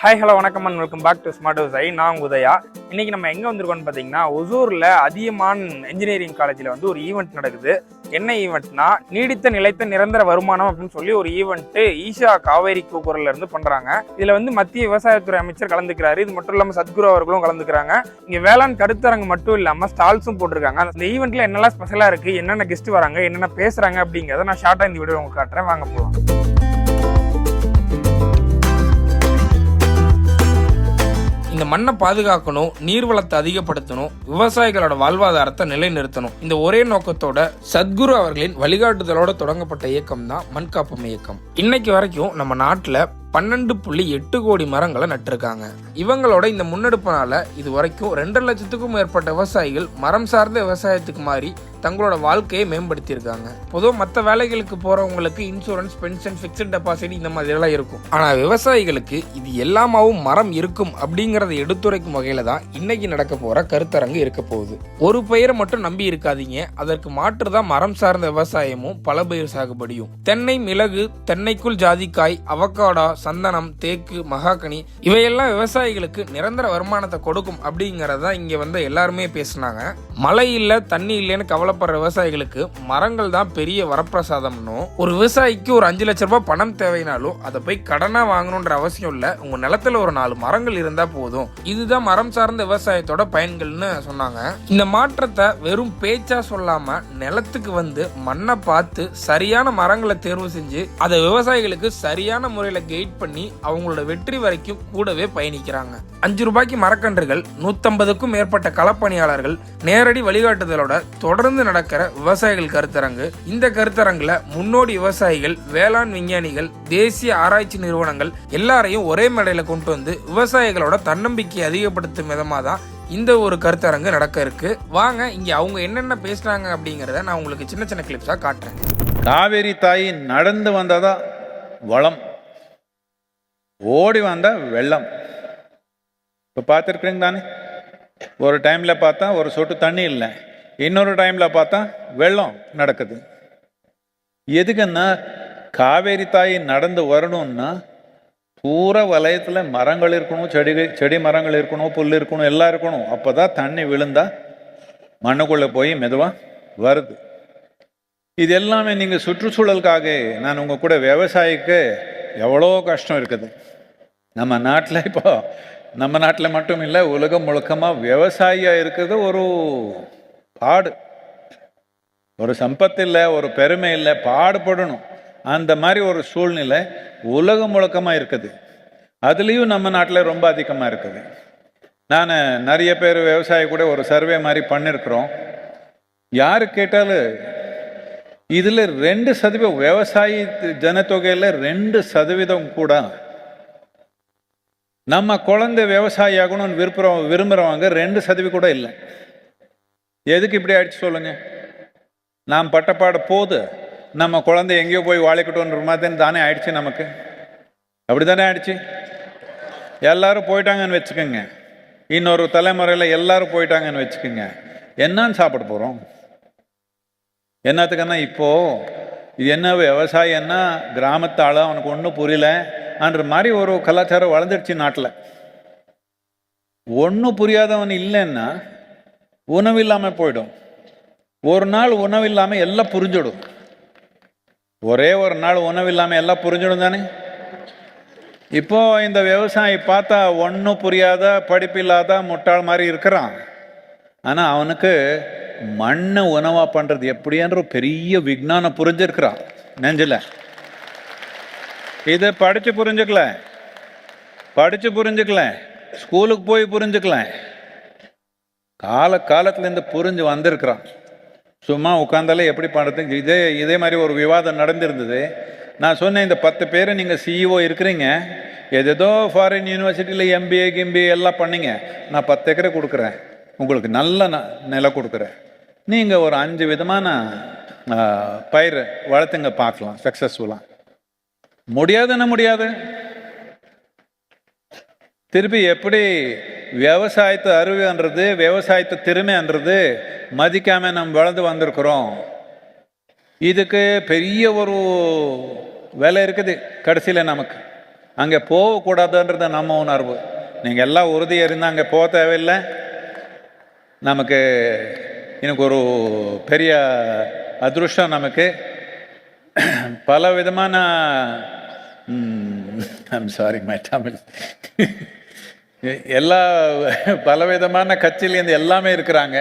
Hi hello வணக்கம் and welcome back to smart house I நான் உதயா. இன்னைக்கு நம்ம எங்கே வந்திருக்கோம்னு பார்த்தீங்கன்னா ஒசூரில் அதியமான் இன்ஜினியரிங் காலேஜில் வந்து ஒரு ஈவெண்ட் நடக்குது. என்ன ஈவெண்ட்னா நீடித்த நிலைத்த நிரந்தர வருமானம் அப்படின்னு சொல்லி ஒரு ஈவெண்ட்டு ஈஷா காவேரி கூக்குரல்ல இருந்து பண்ணுறாங்க இதில் வந்து மத்திய விவசாயத்துறை அமைச்சர் கலந்துக்கிறாரு. இது மட்டும் இல்லாமல் சத்குரு அவர்களும் கலந்துக்கிறாங்க. இங்கே வேளாண் கருத்தரங்கு மட்டும் இல்லாமல் ஸ்டால்ஸும் போட்டிருக்காங்க. அந்த ஈவெண்ட்டில் என்னெல்லாம் ஸ்பெஷலாக இருக்குது என்னென்ன கெஸ்ட் வராங்க என்னென்ன பேசுகிறாங்க அப்படிங்கிறத நான் ஷார்ட்டாக இந்த வீடியோ உங்களுக்கு காட்டுறேன். வாங்க போகலாம் இந்த மண்ணை பாதுகாக்கணும் நீர்வளத்தை அதிகப்படுத்தணும் விவசாயிகளோட வாழ்வாதாரத்தை நிலைநிறுத்தணும். இந்த ஒரே நோக்கத்தோட சத்குரு அவர்களின் வழிகாட்டுதலோட தொடங்கப்பட்ட இயக்கம் தான் மண்காப்பம் இயக்கம். இன்னைக்கு வரைக்கும் நம்ம நாட்டில் பன்னெண்டு புள்ளி எட்டு கோடி மரங்களை நட்டிருக்காங்க. இவங்களோட இந்த முன்னெடுப்பினால இது வரைக்கும் ரெண்டரை லட்சத்துக்கும் மேற்பட்ட விவசாயிகள் மரம் சார்ந்த விவசாயத்துக்கு மாறி தங்களோட வாழ்க்கையை மேம்படுத்தியிருக்காங்க. பொதுவாக மற்ற வேலைகளுக்கு போறவங்களுக்கு இன்சூரன்ஸ் பென்ஷன் ஃபிக்ஸ்ட் டெபாசிட் இந்த மாதிரி எல்லாம் இருக்கும். ஆனா விவசாயிகளுக்கு இது எல்லாமாவும் மரம் இருக்கும் அப்படிங்கறத எடுத்துரைக்கும் வகையில் தான் இன்னைக்கு நடக்க போற கருத்தரங்கு இருக்க போகுது. ஒரு பயிரை மட்டும் நம்பி இருக்காதீங்க. அதற்கு மாற்று தான் மரம் சார்ந்த விவசாயமும் பல பயிர் சாகுபடியும். தென்னை மிளகு தென்னைக்குள் ஜாதிக்காய் அவக்காடா சந்தனம் தேக்கு மகாகனி இவையெல்லாம் விவசாயிகளுக்கு நிரந்தர வருமானத்தை கொடுக்கும் அப்படிங்கறத இங்க வந்து எல்லாருமே பேசினாங்க. மழை இல்லை தண்ணி இல்லைன்னு கவலை கவலைப்படுற விவசாயிகளுக்கு மரங்கள் தான் பெரிய வரப்பிரசாதம்னும் ஒரு விவசாயிக்கு ஒரு அஞ்சு லட்ச ரூபாய் பணம் தேவைனாலும் அதை போய் கடனா வாங்கணுன்ற அவசியம் இல்ல. உங்க நிலத்துல ஒரு நாலு மரங்கள் இருந்தா போதும். இதுதான் மரம் சார்ந்த விவசாயத்தோட பயன்கள்னு சொன்னாங்க. இந்த மாற்றத்தை வெறும் பேச்சா சொல்லாம நிலத்துக்கு வந்து மண்ணை பார்த்து சரியான மரங்களை தேர்வு செஞ்சு அதை விவசாயிகளுக்கு சரியான முறையில கைட் பண்ணி அவங்களோட வெற்றி வரைக்கும் கூடவே பயணிக்கிறாங்க. அஞ்சு ரூபாய்க்கு மரக்கன்றுகள் நூத்தம்பதுக்கும் மேற்பட்ட களப்பணியாளர்கள் நேரடி வழிகாட்டுதலோட தொடர்ந்து நடக்கிற விவசாயிகள் கருத்தரங்கு. இந்த கருத்தரங்குல முன்னோடி விவசாயிகள் வேளாண் விஞ்ஞானிகள் தேசிய ஆராய்ச்சி நிறுவனங்கள் எல்லாரையும் ஒரே மேடையில கொண்டு வந்து விவசாயிகளோட தன்னம்பிக்கை அதிகப்படுத்தும் விதமா தான் இந்த ஒரு கருத்தரங்கு நடக்க இருக்கு. வாங்க இங்க அவங்க என்னென்ன பேசுறாங்க அப்படிங்கறத நான் உங்களுக்கு சின்ன சின்ன கிளிப்ஸா காட்டுறேன். காவேரி தாய் நடந்து வந்ததா? வளம். ஓடி வந்த வெள்ளம். இப்போ பார்த்துருக்குறீங்க தானே ஒரு டைமில் பார்த்தா ஒரு சொட்டு தண்ணி இல்லை. இன்னொரு டைமில் பார்த்தா வெள்ளம் நடக்குது. எதுக்குன்னா காவேரி தாய் நடந்து வரணும்னா பூரா வலயத்தில் மரங்கள் இருக்கணும் செடி செடி மரங்கள் இருக்கணும் புல் இருக்கணும் எல்லாம் இருக்கணும். அப்போ தான் தண்ணி விழுந்தா மண்ணுக்குள்ளே போய் மெதுவாக வருது. இது எல்லாமே நீங்கள் சுற்றுச்சூழலுக்காக நான் உங்கள் கூட விவசாயிக்கு எவ்வளோ கஷ்டம் இருக்குது. நம்ம நாட்டில் இப்போ நம்ம நாட்டில் மட்டும் இல்லை உலகம் முழுக்கமாக விவசாயியாக இருக்கிறது ஒரு பாடு. ஒரு சம்பத்து இல்லை ஒரு பெருமை இல்லை பாடுபடணும். அந்த மாதிரி ஒரு சூழ்நிலை உலகம் முழக்கமாக இருக்குது. அதுலேயும் நம்ம நாட்டில் ரொம்ப அதிகமாக இருக்குது. நான் நிறைய பேர் விவசாயி கூட ஒரு சர்வே மாதிரி பண்ணியிருக்கிறோம் யார் கேட்டாலும் இதில் ரெண்டு சதவீதம் விவசாயி ஜனத்தொகையில் ரெண்டு சதவீதம் கூட நம்ம குழந்தை விவசாயி ஆகணும்னு விரும்புகிறோம் விரும்புகிறவங்க ரெண்டு சதவீதம் கூட இல்லை. எதுக்கு இப்படி ஆயிடுச்சு சொல்லுங்க? நாம் பட்டப்பாட போது நம்ம குழந்தை எங்கேயோ போய் வாழைக்கட்டும்ன்ற மாதிரி தானே ஆயிடுச்சு நமக்கு? அப்படி தானே ஆயிடுச்சு? எல்லாரும் போயிட்டாங்கன்னு வச்சுக்கோங்க. இன்னொரு தலைமுறையில் எல்லாரும் போயிட்டாங்கன்னு வச்சுக்கோங்க. என்னன்னு சாப்பிட போகிறோம் என்னத்துக்குன்னா இப்போ இது என்ன விவசாயம்னா கிராமத்தால் அவனுக்கு ஒன்றும் புரியல. அன்ற மாதிரி ஒரு கலாச்சாரம் வளர்ந்துடுச்சு நாட்டில். ஒன்றும் புரியாதவன் இல்லைன்னா உணவு இல்லாமல் போயிடும். ஒரு நாள் உணவு இல்லாமல் எல்லாம் புரிஞ்சிடும். ஒரே ஒரு நாள் உணவு இல்லாமல் எல்லாம் புரிஞ்சிடும் தானே? இப்போ இந்த விவசாயி பார்த்தா ஒன்றும் புரியாத படிப்பில்லாத முட்டாள் மாதிரி இருக்கிறான். ஆனால் அவனுக்கு மண்ணை உணவாக பண்ணுறது எப்படின்ற ஒரு பெரிய விஜானம் புரிஞ்சிருக்கிறான். நெஞ்சில். இதை படித்து புரிஞ்சுக்கல. படித்து புரிஞ்சுக்கல. ஸ்கூலுக்கு போய் புரிஞ்சுக்கல. கால காலத்துலேருந்து புரிஞ்சு வந்திருக்கிறான். சும்மா உட்காந்தாலே எப்படி பண்ணுறது இதே இதே மாதிரி ஒரு விவாதம் நடந்திருந்தது. நான் சொன்னேன் இந்த பத்து பேர் நீங்கள் சிஇஓ இருக்கிறீங்க. எதேதோ ஃபாரின் யூனிவர்சிட்டியில் எம்பிஏ கிம்பிஏ எல்லாம் பண்ணீங்க. நான் பத்து ஏக்கரை கொடுக்குறேன். உங்களுக்கு நல்ல ந- நிலம் கொடுக்குறேன். நீங்கள் ஒரு அஞ்சு விதமான பயிர் வளர்த்துங்க பார்க்கலாம் சக்ஸஸ்ஃபுல்லாக முடியாதுன்னா முடியாது. திருப்பி எப்படி விவசாயத்து அறிவுன்றது விவசாயத்து திறமைன்றது மதிக்காம நம்ம வளர்ந்து வந்திருக்கிறோம். இதுக்கு பெரிய ஒரு வேலை இருக்குது கடைசியில் நமக்கு. அங்கே போகக்கூடாதுன்றது நம்ம உணர்வு. நீங்கள் எல்லாம் உறுதியாக இருந்தால் அங்கே போக தேவையில்லை. நமக்கு எனக்கு ஒரு பெரிய அதிருஷ்டம் நமக்கு. பல விதமான ஐம் சாரி மை தமிழ் எல்லா பலவிதமான கட்சியிலேருந்து எல்லாமே இருக்கிறாங்க.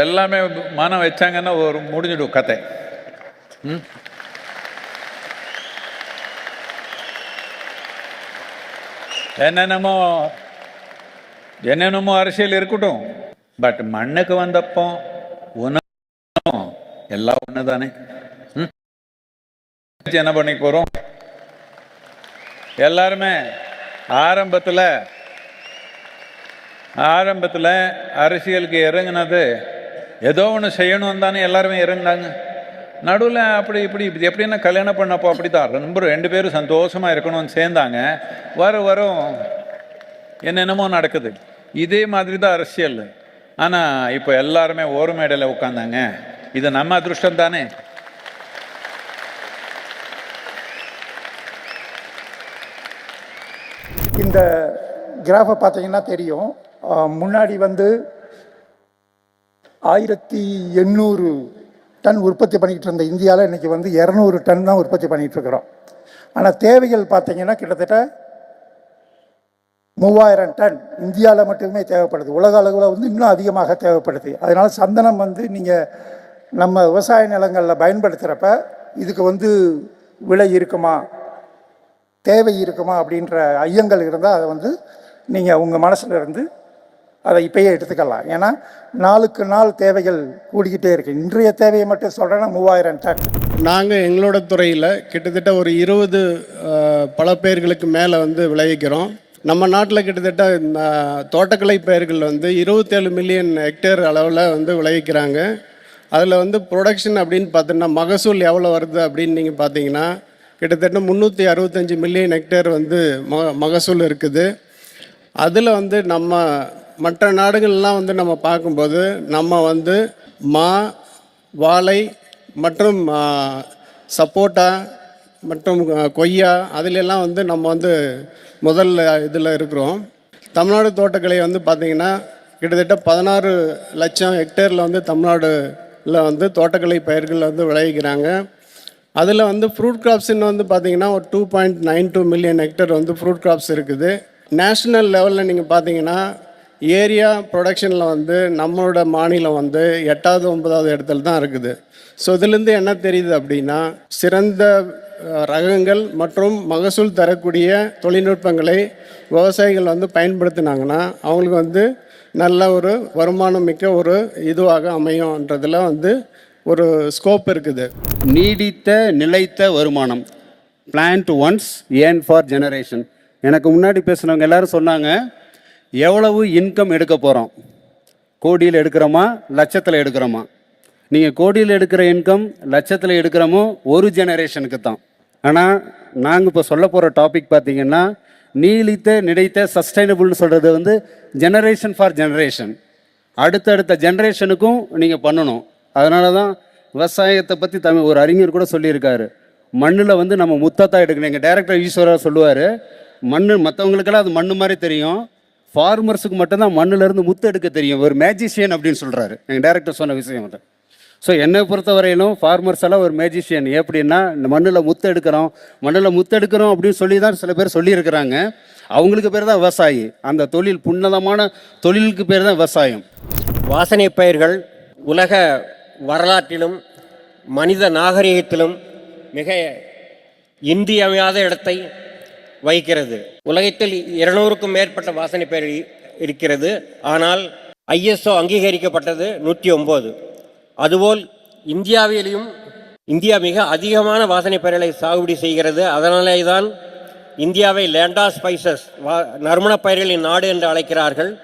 எல்லாமே மனம் வச்சாங்கன்னா ஒரு முடிஞ்சிடும் கதை. ம். என்னென்னமோ என்னென்னமோ அரசியல் இருக்கட்டும். பட் மண்ணுக்கு வந்தப்போ உணவும் எல்லாம் ஒன்று தானே ம்? என்ன பண்ணிக்க போகிறோம் எல்லாருமே ஆரம்பத்தில் ஆரம்பத்தில் அரசியலுக்கு இறங்குனது ஏதோ ஒன்று செய்யணும் தானே எல்லாருமே இறங்குனாங்க. நடுவில் அப்படி இப்படி இது எப்படின்னா கல்யாணம் பண்ணப்போ அப்படி தான் ரொம்ப ரெண்டு பேரும் சந்தோஷமாக இருக்கணும்னு சேர்ந்தாங்க. வர வரும் என்னென்னமோ நடக்குது. இதே மாதிரி தான் அரசியல். ஆனால் இப்போ எல்லாருமே ஒரு மேடையில் உட்காந்தாங்க இது நம்ம அதிருஷ்டம் தானே இந்த கிராஃபை பார்த்தீங்கன்னா தெரியும். முன்னாடி வந்து ஆயிரத்தி எண்ணூறு டன் உற்பத்தி பண்ணிக்கிட்டு இருந்த இந்தியாவில் இன்றைக்கி வந்து இரநூறு டன் தான் உற்பத்தி பண்ணிகிட்டு இருக்கிறோம். ஆனால் தேவைகள் பார்த்தீங்கன்னா கிட்டத்தட்ட மூவாயிரம் டன் இந்தியாவில் மட்டுமே தேவைப்படுது. உலக அளவில் வந்து இன்னும் அதிகமாக தேவைப்படுது. அதனால் சந்தனம் வந்து நீங்கள் நம்ம விவசாய நிலங்களில் பயன்படுத்துகிறப்ப இதுக்கு வந்து விலை இருக்குமா? தேவை இருக்குமா அப்படின்ற ஐயங்கள் இருந்தால் அதை வந்து நீங்கள் உங்கள் மனசில் இருந்து அதை இப்பயே எடுத்துக்கலாம். ஏன்னா நாளுக்கு நாள் தேவைகள் கூடிக்கிட்டே இருக்கு. இன்றைய தேவையை மட்டும் சொல்கிறேன்னா மூவாயிரம் டன். நாங்கள் எங்களோட துறையில் கிட்டத்தட்ட ஒரு இருபது பல பேர்களுக்கு மேலே வந்து விளைவிக்கிறோம். நம்ம நாட்டில் கிட்டத்தட்ட தோட்டக்கலை பயிர்கள் வந்து இருபத்தேழு மில்லியன் ஹெக்டேர் அளவில் வந்து விளைவிக்கிறாங்க. அதில் வந்து ப்ரொடக்ஷன் அப்படின்னு பார்த்தோன்னா மகசூல் எவ்வளோ வருது அப்படின்னு நீங்கள் பார்த்தீங்கன்னா கிட்டத்தட்ட முந்நூற்றி அறுபத்தஞ்சி மில்லியன் ஹெக்டேர் வந்து ம மகசூல் இருக்குது. அதில் வந்து நம்ம மற்ற நாடுகள்லாம் வந்து நம்ம பார்க்கும்போது நம்ம வந்து மா வாழை மற்றும் சப்போட்டா மற்றும் கொய்யா அதிலெல்லாம் வந்து நம்ம வந்து முதல்ல இதில் இருக்கிறோம். தமிழ்நாடு தோட்டக்கலை வந்து பார்த்திங்கன்னா கிட்டத்தட்ட பதினாறு லட்சம் ஹெக்டேரில் வந்து தமிழ்நாடுல வந்து தோட்டக்கலை பயிர்கள் வந்து விளைவிக்கிறாங்க. அதில் வந்து ஃப்ரூட் கிராப்ஸ்ன்னு வந்து பார்த்தீங்கன்னா ஒரு two point nine two million hectare வந்து ஃப்ரூட் கிராப்ஸ் இருக்குது. நேஷ்னல் லெவலில் நீங்கள் பார்த்தீங்கன்னா ஏரியா ப்ரொடக்ஷனில் வந்து நம்மளோட மாநிலம் வந்து எட்டாவது ஒன்பதாவது இடத்துல தான் இருக்குது. ஸோ இதுலேருந்து என்ன தெரியுது அப்படின்னா சிறந்த ரகங்கள் மற்றும் மகசூல் தரக்கூடிய தொழில்நுட்பங்களை விவசாயிகள் வந்து பயன்படுத்தினாங்கன்னா அவங்களுக்கு வந்து நல்ல ஒரு வருமானம் மிக்க ஒரு இதுவாக அமையும்ன்றதில் வந்து ஒரு ஸ்கோப் இருக்குது. நீடித்த நிலைத்த வருமானம். Plant once and for generation எனக்கு முன்னாடி பேசுனவங்க எல்லாரும் சொன்னாங்க எவ்வளவு இன்கம் எடுக்க போகிறோம் கோடியில் எடுக்கிறோமா? லட்சத்தில் எடுக்கிறோமா? நீங்கள் கோடியில் எடுக்கிற இன்கம் லட்சத்தில் எடுக்கிறோமோ ஒரு ஜெனரேஷனுக்கு தான். ஆனால் நாங்கள் இப்போ சொல்ல போகிற டாபிக் பார்த்தீங்கன்னா நீடித்த நிலைத்த சஸ்டைனபிள்னு சொல்கிறது வந்து ஜெனரேஷன் ஃபார் ஜெனரேஷன் அடுத்தடுத்த ஜென்ரேஷனுக்கும் நீங்கள் பண்ணணும். அதனால தான் விவசாயத்தை பற்றி தமிழ் ஒரு அறிஞர் கூட சொல்லியிருக்காரு. மண்ணில் வந்து நம்ம முத்தத்தான் எடுக்கணும். எங்கள் டைரக்டர் ஈஸ்வரா சொல்லுவார் மண் மற்றவங்களுக்கெல்லாம் அது மண் மாதிரி தெரியும். ஃபார்மர்ஸுக்கு மட்டும்தான் மண்ணுலேருந்து முத்து எடுக்க தெரியும். ஒரு மேஜிஷியன் அப்படின்னு சொல்கிறாரு எங்கள் டேரக்டர் சொன்ன விஷயம் அது. ஸோ என்னை பொறுத்தவரையிலும் ஃபார்மர்ஸ் எல்லாம் ஒரு மேஜிஷியன் எப்படின்னா இந்த மண்ணில் முத்து எடுக்கிறோம் மண்ணில் முத்து எடுக்கிறோம் அப்படின்னு சொல்லி தான் சில பேர் சொல்லியிருக்கிறாங்க. அவங்களுக்கு பேர் தான் விவசாயி. அந்த தொழில் புன்னதமான தொழிலுக்கு பேர் தான் விவசாயம். வாசனை பயிர்கள் உலக வரலாற்றிலும் மனித நாகரிகத்திலும் மிக இன்றியமையாத இடத்தை வகிக்கிறது. உலகத்தில் இருநூறுக்கும் மேற்பட்ட வாசனை பேர் இருக்கிறது. ஆனால் ஐஎஸ்ஓ அங்கீகரிக்கப்பட்டது நூற்றி ஒம்பது. அதுபோல் இந்தியாவிலையும் இந்தியா மிக அதிகமான வாசனை பயிர்களை சாகுபடி செய்கிறது. அதனாலே தான் இந்தியாவை லேண்டா ஸ்பைசஸ் வா நறுமணப் பயிர்களின் நாடு என்று அழைக்கிறார்கள்.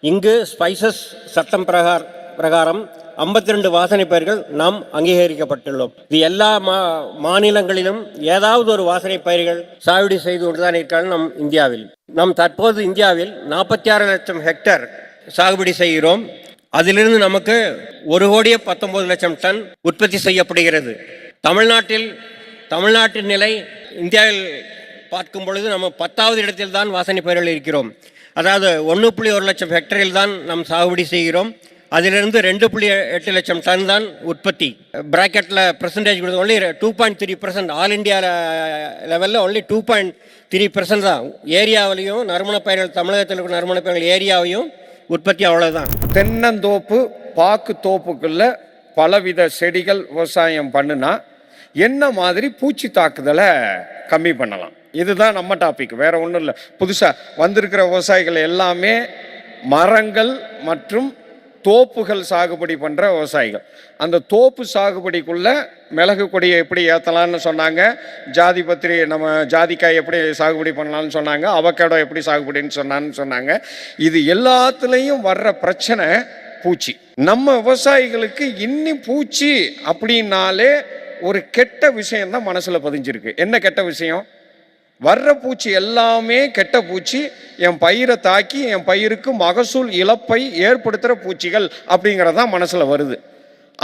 இங்கு ஸ்பைசஸ் சட்டம் பிரகார் பிரகாரம் 52 ரெண்டு வாசனை பயிர்கள் நாம் அங்கீகரிக்கப்பட்டுள்ளோம். இது எல்லா மா மாநிலங்களிலும் ஏதாவது ஒரு வாசனை பயிர்கள் சாகுபடி செய்து கொண்டுதான் இருக்கிறார்கள் நம் இந்தியாவில். நாம் தற்போது இந்தியாவில் நாற்பத்தி ஆறு லட்சம் ஹெக்டர் சாகுபடி செய்கிறோம். அதிலிருந்து நமக்கு ஒரு கோடியே பத்தொன்பது லட்சம் டன் உற்பத்தி செய்யப்படுகிறது. தமிழ்நாட்டில் தமிழ்நாட்டின் நிலை இந்தியாவில் பார்க்கும் பொழுது நம்ம பத்தாவது இடத்தில் தான் வாசனை பயிர்கள் இருக்கிறோம். அதாவது ஒன்று புள்ளி ஒரு லட்சம் ஹெக்டரில் தான் நாம் சாகுபடி செய்கிறோம். அதிலிருந்து ரெண்டு புள்ளி எட்டு லட்சம் டன் தான் உற்பத்தி. ப்ராக்கெட்டில் பர்சன்டேஜ் கொடுத்து only two point three percent all India லெவலில் only two point three percent தான். ஏரியாவிலையும் நறுமணப் பயிர்கள் தமிழகத்தில் இருக்கிற நறுமணப் பயிர்கள் ஏரியாவையும் உற்பத்தி அவ்வளோதான் தென்னந்தோப்பு பாக்கு தோப்புக்குள்ள பலவித செடிகள் விவசாயம் பண்ணுனா என்ன மாதிரி பூச்சி தாக்குதலை கம்மி பண்ணலாம்? இதுதான் நம்ம டாபிக் வேற ஒன்றும் இல்லை. புதுசாக வந்திருக்கிற விவசாயிகள் எல்லாமே மரங்கள் மற்றும் தோப்புகள் சாகுபடி பண்ணுற விவசாயிகள். அந்த தோப்பு சாகுபடிக்குள்ளே மிளகு கொடியை எப்படி ஏற்றலான்னு சொன்னாங்க. ஜாதி பத்திரி நம்ம ஜாதிக்காய் எப்படி சாகுபடி பண்ணலாம்னு சொன்னாங்க. அவக்கேடோ எப்படி சாகுபடின்னு சொன்னான்னு சொன்னாங்க. இது எல்லாத்துலேயும் வர்ற பிரச்சனை பூச்சி. நம்ம விவசாயிகளுக்கு இன்னி பூச்சி அப்படின்னாலே ஒரு கெட்ட விஷயம்தான் மனசில் பதிஞ்சிருக்கு. என்ன கெட்ட விஷயம்? வர்ற பூச்சி எல்லாமே கெட்ட பூச்சி என் பயிரை தாக்கி என் பயிருக்கு மகசூல் இழப்பை ஏற்படுத்துகிற பூச்சிகள் அப்படிங்கிறதான் மனசில் வருது.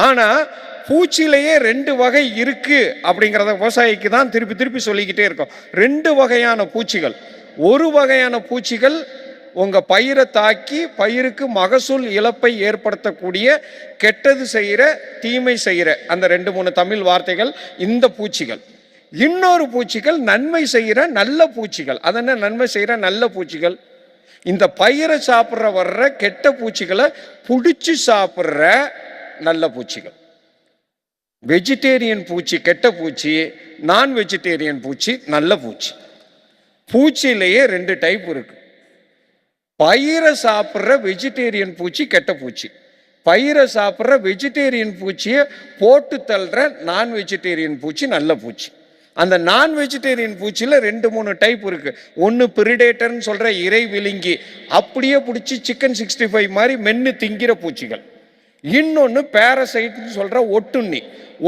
ஆனால் பூச்சியிலேயே ரெண்டு வகை இருக்குது அப்படிங்கிறத விவசாயிக்கு தான் திருப்பி திருப்பி சொல்லிக்கிட்டே இருக்கோம். ரெண்டு வகையான பூச்சிகள். ஒரு வகையான பூச்சிகள் உங்கள் பயிரை தாக்கி பயிருக்கு மகசூல் இழப்பை ஏற்படுத்தக்கூடிய கெட்டது செய்கிற தீமை செய்கிற அந்த ரெண்டு மூணு தமிழ் வார்த்தைகள் இந்த பூச்சிகள். இன்னொரு பூச்சிகள் நன்மை செய்கிற நல்ல பூச்சிகள். அது என்ன நன்மை செய்கிற நல்ல பூச்சிகள்? இந்த பயிரை சாப்பிட்ற வர்ற கெட்ட பூச்சிகளை பிடிச்சி சாப்பிட்ற நல்ல பூச்சிகள். வெஜிடேரியன் பூச்சி கெட்ட பூச்சி நான் வெஜிடேரியன் பூச்சி நல்ல பூச்சி. பூச்சியிலேயே ரெண்டு டைப் இருக்கு. பயிரை சாப்பிட்ற வெஜிடேரியன் பூச்சி கெட்ட பூச்சி. பயிரை சாப்பிட்ற வெஜிடேரியன் பூச்சியை போட்டு தள்ளுற நான் வெஜிடேரியன் பூச்சி நல்ல பூச்சி. அந்த நான் வெஜிடேரியன் பூச்சியில் ரெண்டு மூணு டைப் இருக்குது ஒன்று பிரிடேட்டர்னு சொல்கிற இறை விழுங்கி அப்படியே பிடிச்சி சிக்கன் சிக்ஸ்டி ஃபைவ் மாதிரி மென்று திங்கிற பூச்சிகள். இன்னொன்று பேரசைட்னு சொல்கிற ஒட்டுண்ணி.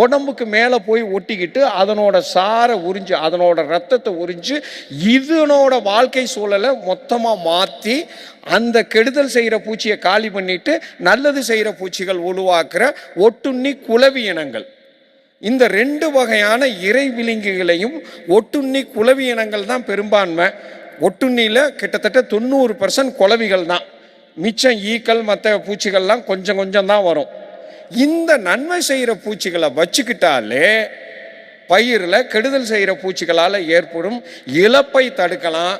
உடம்புக்கு மேலே போய் ஒட்டிக்கிட்டு அதனோட சாரை உறிஞ்சு அதனோட ரத்தத்தை உறிஞ்சு இதனோட வாழ்க்கை சூழலை மொத்தமாக மாற்றி அந்த கெடுதல் செய்கிற பூச்சியை காலி பண்ணிட்டு நல்லது செய்கிற பூச்சிகள் உருவாக்குற ஒட்டுண்ணி குலவி இனங்கள். இந்த ரெண்டு வகையான இறை விலங்குகளையும் ஒட்டுண்ணி குளவி இனங்கள் தான் பெரும்பான்மை. ஒட்டுண்ணியில் கிட்டத்தட்ட தொண்ணூறு பர்சன்ட் குளவிகள் தான். மிச்சம் ஈக்கள் மற்ற பூச்சிகள்லாம் கொஞ்சம் கொஞ்சம் தான் வரும். இந்த நன்மை செய்கிற பூச்சிகளை வச்சுக்கிட்டாலே பயிரில் கெடுதல் செய்கிற பூச்சிகளால் ஏற்படும் இழப்பை தடுக்கலாம்.